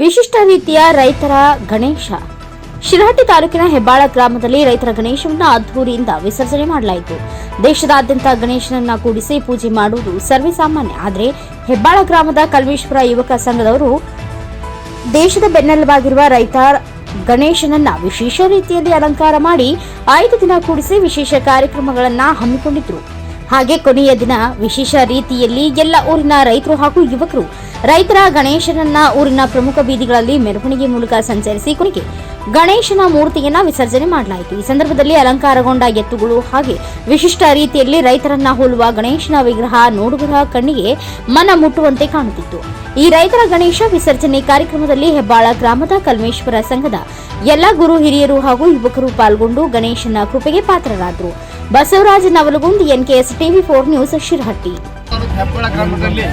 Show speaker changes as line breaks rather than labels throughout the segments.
ವಿಶಿಷ್ಟ ರೀತಿಯ ರೈತರ ಗಣೇಶ. ಶಿರಹಟ್ಟಿ ತಾಲೂಕಿನ ಹೆಬ್ಬಾಳ ಗ್ರಾಮದಲ್ಲಿ ರೈತರ ಗಣೇಶವನ್ನು ಅದ್ದೂರಿಯಿಂದ ವಿಸರ್ಜನೆ ಮಾಡಲಾಯಿತು. ದೇಶದಾದ್ಯಂತ ಗಣೇಶನನ್ನ ಕೂಡಿಸಿ ಪೂಜೆ ಮಾಡುವುದು ಸರ್ವೇಸಾಮಾನ್ಯ. ಆದರೆ ಹೆಬ್ಬಾಳ ಗ್ರಾಮದ ಕಲ್ಮೇಶ್ವರ ಯುವಕ ಸಂಘದವರು ದೇಶದ ಬೆನ್ನೆಲುಬಾಗಿರುವ ರೈತ ಗಣೇಶನನ್ನ ವಿಶೇಷ ರೀತಿಯಲ್ಲಿ ಅಲಂಕಾರ ಮಾಡಿ ಐದು ದಿನ ಕೂಡಿಸಿ ವಿಶೇಷ ಕಾರ್ಯಕ್ರಮಗಳನ್ನು ಹಮ್ಮಿಕೊಂಡಿದ್ರು. ಹಾಗೆ ಕೊನೆಯ ದಿನ ವಿಶೇಷ ರೀತಿಯಲ್ಲಿ ಎಲ್ಲ ಊರಿನ ರೈತರು ಹಾಗೂ ಯುವಕರು ರೈತರ ಗಣೇಶನನ್ನ ಊರಿನ ಪ್ರಮುಖ ಬೀದಿಗಳಲ್ಲಿ ಮೆರವಣಿಗೆ ಮೂಲಕ ಸಂಚರಿಸಿ ಕೊನೆಗೆ ಗಣೇಶನ ಮೂರ್ತಿಯನ್ನ ವಿಸರ್ಜನೆ ಮಾಡಲಾಯಿತು. ಈ ಸಂದರ್ಭದಲ್ಲಿ ಅಲಂಕಾರಗೊಂಡ ಎತ್ತುಗಳು ಹಾಗೆ ವಿಶಿಷ್ಟ ರೀತಿಯಲ್ಲಿ ರೈತರನ್ನ ಹೋಲುವ ಗಣೇಶನ ವಿಗ್ರಹ ನೋಡುಗರ ಕಣ್ಣಿಗೆ ಮನ ಮುಟ್ಟುವಂತೆ ಕಾಣುತ್ತಿತ್ತು. ಈ ರೈತರ ಗಣೇಶ ವಿಸರ್ಜನೆ ಕಾರ್ಯಕ್ರಮದಲ್ಲಿ ಹೆಬ್ಬಾಳ ಗ್ರಾಮದ ಕಲ್ಮೇಶ್ವರ ಸಂಘದ ಎಲ್ಲ ಗುರು ಹಿರಿಯರು ಹಾಗೂ ಯುವಕರು ಪಾಲ್ಗೊಂಡು ಗಣೇಶನ ಕೃಪೆಗೆ ಪಾತ್ರರಾದರು. Basavaraja Navalgund, NKS TV four news, Shirahatti.
Hebbal ಗ್ರಾಮದಲ್ಲಿ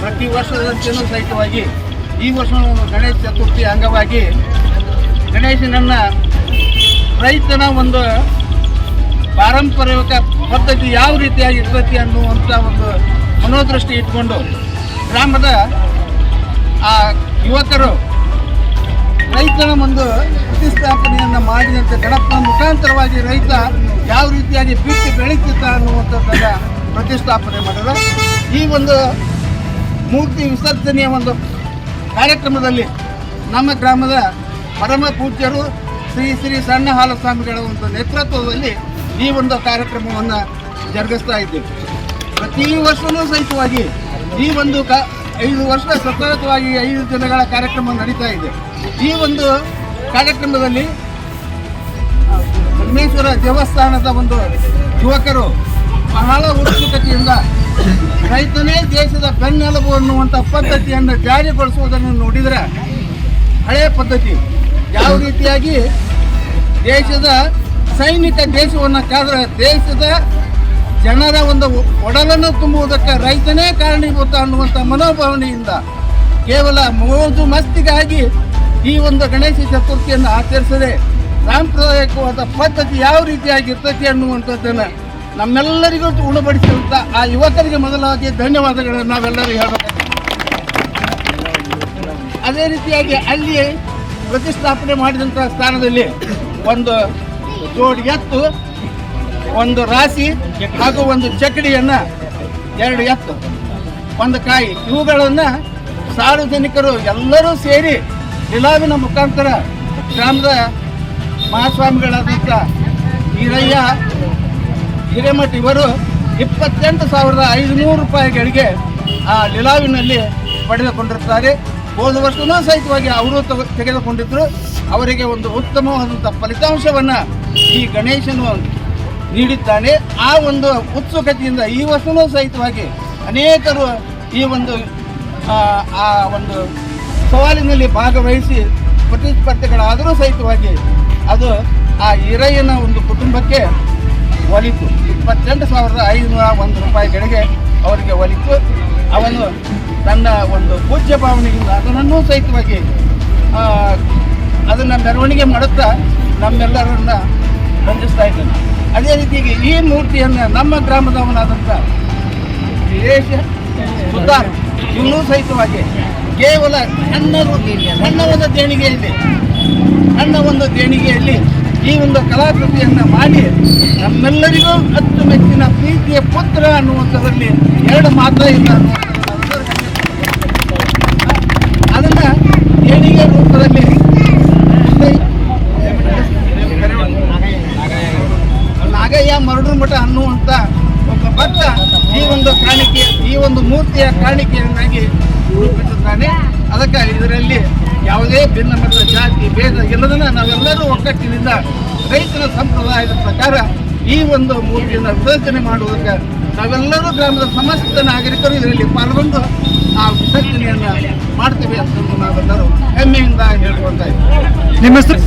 ಪ್ರತಿ ವರ್ಷದಂತೆಯೂ ಸಹಿತವಾಗಿ ಈ ವರ್ಷ ಗಣೇಶ ಚತುರ್ಥಿ ಅಂಗವಾಗಿ ಗಣೇಶನನ್ನ ರೈತನ ಒಂದು ಪಾರಂಪರಿಕ ಪದ್ಧತಿ ಯಾವ ರೀತಿಯಾಗಿ ಇರ್ತೈತಿ ಅನ್ನುವಂಥ ಒಂದು ಮನೋದೃಷ್ಟಿ ಇಟ್ಕೊಂಡು ಗ್ರಾಮದ ಆ ಯುವಕರು ರೈತನ ಒಂದು ಪ್ರತಿಷ್ಠಾಪನೆಯನ್ನು ಮಾಡಿದಂತೆ ಗಣಪನ ಮುಖಾಂತರವಾಗಿ ರೈತ ಯಾವ ರೀತಿಯಾಗಿ ಬಿತ್ತಿ ಬೆಳೀತಿದ್ದ ಅನ್ನುವಂಥದ್ದನ್ನು ಪ್ರತಿಷ್ಠಾಪನೆ ಮಾಡಿದ ಈ ಒಂದು ಮೂರ್ತಿ ವಿಸರ್ಜನೆಯ ಒಂದು ಕಾರ್ಯಕ್ರಮದಲ್ಲಿ ನಮ್ಮ ಗ್ರಾಮದ ಪರಮ ಪೂಜ್ಯರು ಶ್ರೀ ಶ್ರೀ ಸಣ್ಣ ಹಾಲಸ್ವಾಮಿಗಳ ಒಂದು ನೇತೃತ್ವದಲ್ಲಿ ಈ ಒಂದು ಕಾರ್ಯಕ್ರಮವನ್ನು ಜರುಗಿಸ್ತಾ ಇದ್ದೇವೆ. ಪ್ರತಿ ವರ್ಷವೂ ಸಹಿತವಾಗಿ ಈ ಒಂದು ಕ ಐದು ವರ್ಷ ಸತತವಾಗಿ ಐದು ದಿನಗಳ ಕಾರ್ಯಕ್ರಮ ನಡೀತಾ ಇದೆ. ಈ ಒಂದು ಕಾರ್ಯಕ್ರಮದಲ್ಲಿ ಪರಮೇಶ್ವರ ದೇವಸ್ಥಾನದ ಒಂದು ಯುವಕರು ಬಹಳ ಉತ್ಸುಕತೆಯಿಂದ ರೈತನೇ ದೇಶದ ಬೆನ್ನೆಲುಬು ಅನ್ನುವಂಥ ಪದ್ಧತಿಯನ್ನು ಜಾರಿಗೊಳಿಸುವುದನ್ನು ನೋಡಿದರೆ ಹಳೆಯ ಪದ್ಧತಿ. ಯಾವ ರೀತಿಯಾಗಿ ದೇಶದ ಸೈನಿಕ ದೇಶವನ್ನು ಕಾದ್ರೆ ದೇಶದ ಜನರ ಒಂದು ಒಡಲನ್ನು ತುಂಬುವುದಕ್ಕೆ ರೈತನೇ ಕಾರಣೀಭೂತ ಅನ್ನುವಂಥ ಮನೋಭಾವನೆಯಿಂದ ಕೇವಲ ಮೋಜು ಮಸ್ತಿಗಾಗಿ ಈ ಒಂದು ಗಣೇಶ ಚತುರ್ಥಿಯನ್ನು ಆಚರಿಸದೆ ಸಾಂಪ್ರದಾಯಿಕವಾದ ಪದ್ಧತಿ ಯಾವ ರೀತಿಯಾಗಿರ್ತೈತಿ ಅನ್ನುವಂಥದ್ದನ್ನು ನಮ್ಮೆಲ್ಲರಿಗೂ ಉಣಬಡಿಸಿದಂಥ ಆ ಯುವಕರಿಗೆ ಮೊದಲಾಗಿ ಧನ್ಯವಾದಗಳನ್ನು ನಾವೆಲ್ಲರೂ ಹೇಳಬೇಕು. ಅದೇ ರೀತಿಯಾಗಿ ಅಲ್ಲಿ ಪ್ರತಿಷ್ಠಾಪನೆ ಮಾಡಿದಂಥ ಸ್ಥಾನದಲ್ಲಿ ಒಂದು ಜೋಡಿ ಎತ್ತು, ಒಂದು ರಾಶಿ ಹಾಗೂ ಒಂದು ಚಕಡಿಯನ್ನ ಎರಡು ಎತ್ತು, ಒಂದು ಕಾಯಿ. ಇವುಗಳನ್ನು ಸಾರ್ವಜನಿಕರು ಎಲ್ಲರೂ ಸೇರಿ ನಿಲಾವಿನ ಮುಖಾಂತರ ಗ್ರಾಮದ ಮಹಾಸ್ವಾಮಿಗಳಾದಂಥ ಈರಯ್ಯ, ಹಿರೇಮಠ, ಇವರು ಇಪ್ಪತ್ತೆಂಟು ಸಾವಿರದ ಐದುನೂರು ರೂಪಾಯಿಗಳಿಗೆ ಆ ಲೀಲಾವಿನಲ್ಲಿ ಪಡೆದುಕೊಂಡಿರ್ತಾರೆ. ಹೋದ ವರ್ಷವೂ ಸಹಿತವಾಗಿ ಅವರು ತೆಗೆದುಕೊಂಡಿದ್ದರು ಅವರಿಗೆ ಒಂದು ಉತ್ತಮವಾದಂಥ ಫಲಿತಾಂಶವನ್ನು ಈ ಗಣೇಶನು ನೀಡಿದ್ದಾನೆ. ಆ ಒಂದು ಉತ್ಸುಕತೆಯಿಂದ ಈ ವರ್ಷವೂ ಸಹಿತವಾಗಿ ಅನೇಕರು ಈ ಒಂದು ಆ ಒಂದು ಸವಾಲಿನಲ್ಲಿ ಭಾಗವಹಿಸಿ ಪ್ರತಿಸ್ಪರ್ಧೆಗಳಾದರೂ ಸಹಿತವಾಗಿ ಅದು ಆ ಹಿರಯ್ಯನ ಒಂದು ಕುಟುಂಬಕ್ಕೆ ಒಲಿತು. ಇಪ್ಪತ್ತೆಂಟು ಸಾವಿರದ ಐನೂರ ಒಂದು ರೂಪಾಯಿಗಳಿಗೆ ಅವರಿಗೆ ಒಲಿತು. ಅವನು ತನ್ನ ಒಂದು ಪೂಜ್ಯ ಭಾವನೆಯಿಂದ ಅದನ್ನು ಸಹಿತವಾಗಿ ಅದನ್ನು ಮೆರವಣಿಗೆ ಮಾಡುತ್ತಾ ನಮ್ಮೆಲ್ಲರನ್ನ ಬಂಧಿಸ್ತಾ ಇದ್ದಾನೆ. ಅದೇ ರೀತಿಯಾಗಿ ಈ ಮೂರ್ತಿಯನ್ನು ನಮ್ಮ ಗ್ರಾಮದವನಾದಂಥ ವಿದೇಶ ಸುಧಾರ್ ಇನ್ನೂ ಸಹಿತವಾಗಿ ಕೇವಲ ಸಣ್ಣ ಸಣ್ಣವಾದ ಒಂದು ದೇಣಿಗೆಯಲ್ಲಿ ಸಣ್ಣ ಒಂದು ದೇಣಿಗೆಯಲ್ಲಿ ಈ ಒಂದು ಕಲಾಕೃತಿಯನ್ನು ಮಾಡಿ ನಮ್ಮೆಲ್ಲರಿಗೂ ಅಚ್ಚುಮೆಚ್ಚಿನ ಪ್ರೀತಿಯ ಪುತ್ರ ಅನ್ನುವಂಥದ್ರಲ್ಲಿ ಎರಡು ಮಾತ್ರ ಇಲ್ಲ ಅದನ್ನು ದೇಣಿಗೆ ರೂಪದಲ್ಲಿ ನಾಗಯ್ಯ ಮರಡು ಮಠ ಅನ್ನುವಂಥ ಒಬ್ಬ ಭಕ್ತ ಈ ಒಂದು ಕಾಣಿಕೆ, ಈ ಒಂದು ಮೂರ್ತಿಯ ಕಾಣಿಕೆಯನ್ನಾಗಿ ರೂಪಿಸುತ್ತಾನೆ. ಅದಕ್ಕೆ ಇದರಲ್ಲಿ ಯಾವುದೇ ಭಿನ್ನ ಮತದ ಜಾತಿ ಭೇದ ಇಲ್ಲದನ್ನ ನಾವೆಲ್ಲರೂ ಒಗ್ಗಟ್ಟಿನಿಂದ ರೈತನ ಸಂಪ್ರದಾಯದ ಪ್ರಕಾರ ಈ ಒಂದು ಮೂರ್ತಿಯನ್ನು ವಿಸರ್ಜನೆ ಮಾಡುವುದಕ್ಕೆ ನಾವೆಲ್ಲರೂ ಗ್ರಾಮದ ಸಮಸ್ತ ನಾಗರಿಕರು ಇದರಲ್ಲಿ ಪಾಲ್ಗೊಂಡು ಆ ವಿಸರ್ಜನೆಯನ್ನು ಮಾಡ್ತೇವೆ ಅಂತ ನಾವೆಲ್ಲರೂ ಹೆಮ್ಮೆಯಿಂದ ಹೇಳ್ಕೊಳ್ತಾ ಇದ್ದೀವಿ.
ನಿಮ್ಮ ಹೆಸರು?